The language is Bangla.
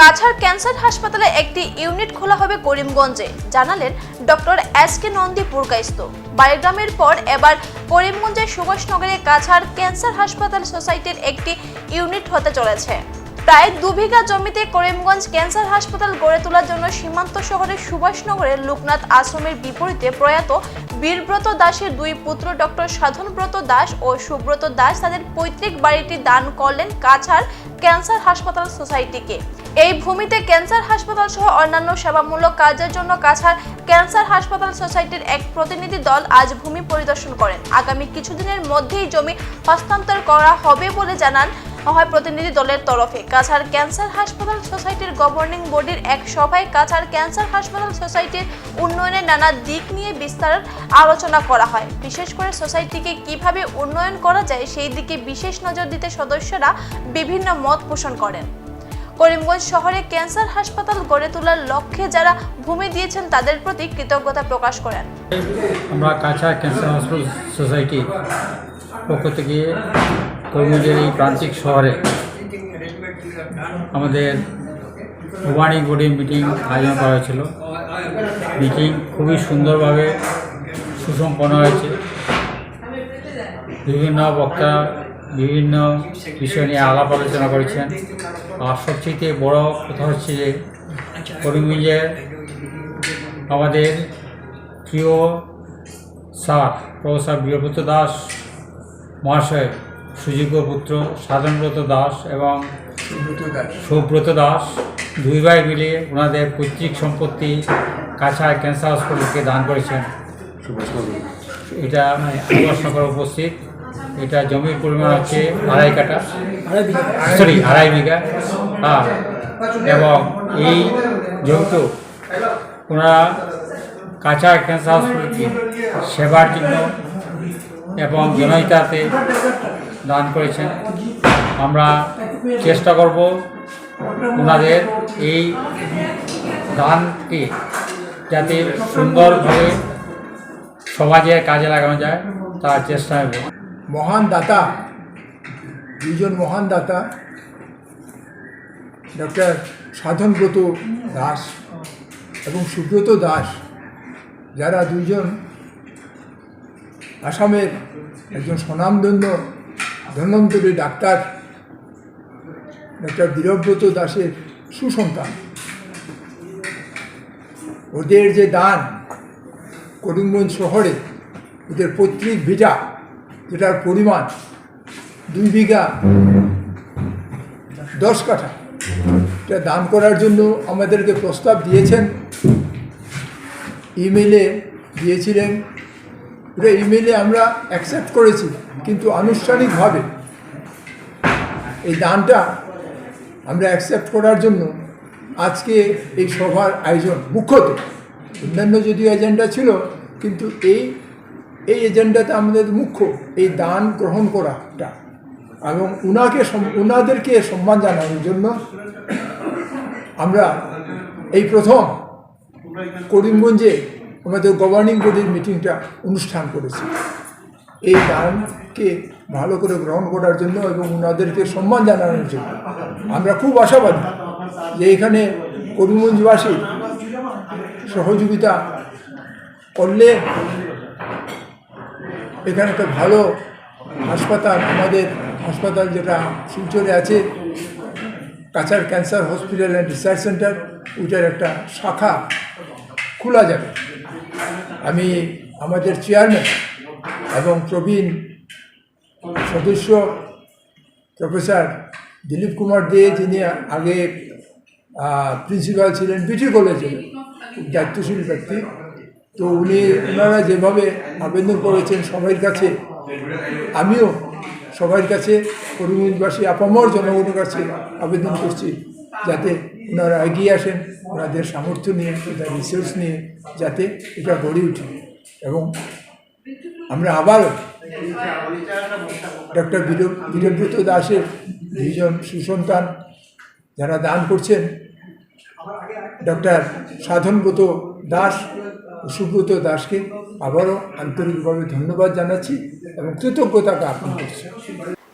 কাছাড় ক্যান্সার হাসপাতালে একটি ইউনিট খোলা হবে করিমগঞ্জে। জানালেন doctor S K Nandi Purkayastha বাড়িগ্রামের পর এবার করিমগঞ্জের সুভাষনগরে কাছাড় ক্যান্সার হাসপাতাল সোসাইটির একটি ইউনিট হতে চলেছে। প্রায় দু বিঘা জমিতে করিমগঞ্জ ক্যান্সার হাসপাতাল গড়ে তোলার জন্য সীমান্ত শহরের সুভাষনগরের লোকনাথ আশ্রমের বিপরীতে প্রয়াত বীরব্রত দাসের দুই পুত্র ডক্টর সাধনব্রত দাস ও সুব্রত দাস তাদের পৈতৃক বাড়িটি দান করলেন কাছাড় ক্যান্সার হাসপাতাল সোসাইটিকে। এই ভূমিতে ক্যান্সার হাসপাতাল সহ অন্যান্য সেবামূলক কাজের জন্য কাছাড় ক্যান্সার হাসপাতাল সোসাইটির এক প্রতিনিধি দল আজ ভূমি পরিদর্শন করেন। আগামী কিছুদিনের মধ্যেই জমি হস্তান্তর করা হবে বলে জানান হয় প্রতিনিধি দলের তরফে। কাছাড় ক্যান্সার হাসপাতাল সোসাইটির গভর্নিং বডির এক সভায় কাছাড় ক্যান্সার হাসপাতাল সোসাইটির উন্নয়নের নানা দিক নিয়ে বিস্তার আলোচনা করা হয়। বিশেষ করে সোসাইটিকে কীভাবে উন্নয়ন করা যায়, সেই দিকে বিশেষ নজর দিতে সদস্যরা বিভিন্ন মত পোষণ করেন। করিমগঞ্জ শহরে ক্যান্সার হাসপাতাল গড়ে তোলার লক্ষ্যে যারা ভূমি দিয়েছেন, তাদের প্রতি কৃতজ্ঞতা প্রকাশ করেন। আমরা কাছাড় ক্যান্সার হসপিটাল সোসাইটি পক্ষ থেকে কর্মীদের এই প্রান্তিক শহরে আমাদের ভুবানী বোর্ডে মিটিং আয়োজন করা হয়েছিল। মিটিং খুবই সুন্দরভাবে সুসম্পন্ন হয়েছে। বিভিন্ন বক্তা বিভিন্ন বিষয় নিয়ে আলাপ আলোচনা করেছেন। আর সবচেয়ে বড় কথা হচ্ছে যে করিমগঞ্জের আমাদের প্রিয় স্যার প্রফেসর বীরভূত দাস মহাশয় সুযোগ্য পুত্র সাধনব্রত দাস এবং সুব্রত দাস। দুই ভাই মিলে ওনাদের পৈতৃক সম্পত্তি কাছাড় ক্যান্সার হসপিটালকে দান করেছেন। এটা সুভাষনগর উপস্থিত। এটা জমির পরিমাণ হচ্ছে আড়াই কাটা সরি আড়াই বিঘা। হ্যাঁ এবং এই জমিতে ওনারা কাছাড় ক্যান্সার হসপিটালকে সেবার জন্য এবং জনহিতাতে দান করেছেন। আমরা চেষ্টা করব ওনাদের এই দানকে যাতে সুন্দরভাবে সমাজের কাজে লাগানো যায়, তার চেষ্টা হবে। মহান দাতা দুজন মহান দাতা, ডক্টর সাধনব্রত দাস এবং সুব্রত দাস, যারা দুইজন আসামের একজন স্বনামধন্য ধন্বন্তরী ডাক্তার ডক্টর বীরব্রত দাসের সুসন্তান। ওদের যে দান করিমগঞ্জ শহরে, ওদের পৈতৃক ভিটা, যেটার পরিমাণ দুই বিঘা দশ কাঠা, এটা দান করার জন্য আমাদেরকে প্রস্তাব দিয়েছেন। ইমেলে দিয়েছিলেন এটা ইমেলে আমরা অ্যাকসেপ্ট করেছি, কিন্তু আনুষ্ঠানিকভাবে এই দানটা আমরা অ্যাকসেপ্ট করার জন্য আজকে এই সভার আয়োজন মুখ্যত অন্যান্য যদিও এজেন্ডা ছিল, কিন্তু এই এই এজেন্ডাতে আমাদের মুখ্য, এই দান গ্রহণ করাটা এবং উনাকে উনাদেরকে সম্মান জানানোর জন্য আমরা এই প্রথম করিমগঞ্জে আমাদের গভর্নিং বডির মিটিংটা অনুষ্ঠান করেছি। এই দানকে ভালো করে গ্রহণ করার জন্য এবং ওনাদেরকে সম্মান জানানোর জন্য। আমরা খুব আশাবাদী যে এখানে করিমগঞ্জবাসী সহযোগিতা করলে এখানে একটা ভালো হাসপাতাল, আমাদের হাসপাতাল যেটা শিলচরে আছে, Cachar cancer hospital and research centre, ওইটার একটা শাখা খোলা যাবে। আমি আমাদের চেয়ারম্যান এবং প্রবীণ সদস্য প্রফেসর দিলীপ কুমার দে, যিনি আগে প্রিন্সিপাল ছিলেন বিটি কলেজে দায়িত্বশীল ব্যক্তি। তো উনি ওনারা যেভাবে আবেদন করেছেন সবার কাছে, আমিও সবার কাছে করিমগঞ্জবাসী আপামর জনগণের কাছে আবেদন করছি। যাতে ওনারা এগিয়ে আসেন, ওনাদের সামর্থ্য নিয়ে ওনার রিসোর্স নিয়ে, যাতে এটা গড়ে উঠে। এবং আমরা আবারও ডক্টর বীরব্রত দাসের দুইজন সুসন্তান যারা দান করছেন, ডক্টর সাধনব্রত দাস সুব্রত দাসকে আবারও আন্তরিকভাবে ধন্যবাদ জানাচ্ছি এবং কৃতজ্ঞতা জ্ঞাপন করছি।